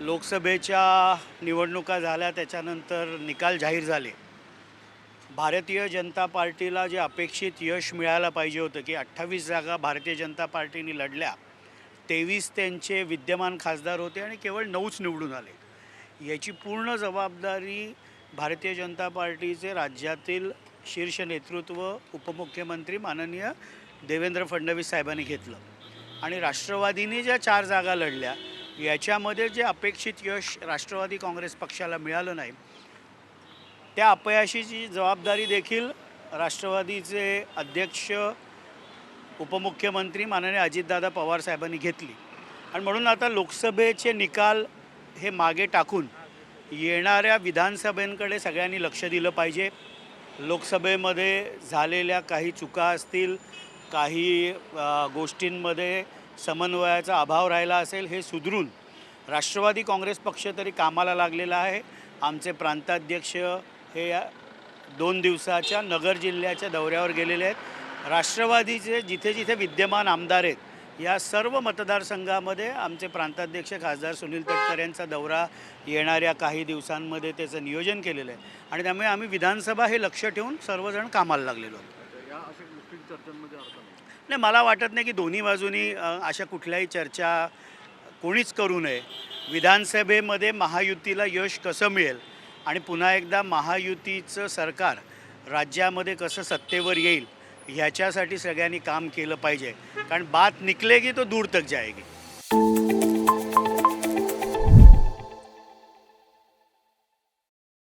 लोकसभेच्या निवडणुका झाल्या त्याच्यानंतर निकाल जाहीर झाले. भारतीय जनता पार्टीला जे अपेक्षित यश मिळायला पाहिजे होतं की अठ्ठावीस जागा भारतीय जनता पार्टीने लढल्या तेवीस त्यांचे विद्यमान खासदार होते आणि केवळ नऊच निवडून आले. याची पूर्ण जबाबदारी भारतीय जनता पार्टीचे राज्यातील शीर्ष नेतृत्व उपमुख्यमंत्री माननीय देवेंद्र फडणवीस साहेबांनी घेतलं. आणि राष्ट्रवादीने ज्या चार जागा लढल्या याच्यामध्ये जे अपेक्षित यश राष्ट्रवादी काँग्रेस पक्षाला मिळालं नाही त्या अपयशाची जबाबदारी देखील राष्ट्रवादीचे अध्यक्ष उपमुख्यमंत्री माननीय अजितदादा पवार साहेबांनी घेतली. आणि म्हणून आता लोकसभेचे निकाल हे मागे टाकून येणाऱ्या विधानसभेंकडे सगळ्यांनी लक्ष दिलं पाहिजे. लोकसभेमध्ये झालेल्या काही चुका असतील काही गोष्टींमध्ये समन्वयाचा अभाव राहिला असेल हे सुधरून राष्ट्रवादी काँग्रेस पक्ष तरी कामाला लागलेला आहे. आमचे प्रांताध्यक्ष हे या दोन दिवसाच्या नगर जिल्ह्याच्या दौऱ्यावर गेलेले आहेत. राष्ट्रवादीचे जिथे जिथे विद्यमान आमदार आहेत या सर्व मतदारसंघामध्ये आमचे प्रांताध्यक्ष खासदार सुनील तटकर यांचा दौरा येणाऱ्या काही दिवसांमध्ये त्याचं नियोजन केलेलं आहे. आणि त्यामुळे आम्ही विधानसभा हे लक्ष ठेवून सर्वजण कामाला लागलेलो आहोत. नाही मला वाटत नाही की दोन्ही बाजूनी अशा कुठल्याही चर्चा कोणीच करू नये. विधानसभेमध्ये महायुतीला यश कसं मिळेल आणि पुन्हा एकदा महायुतीचं सरकार राज्यामध्ये कसं सत्तेवर येईल ह्याच्यासाठी सगळ्यांनी काम केलं पाहिजे. कारण बात निकलेगी तो दूर तक जाएगी.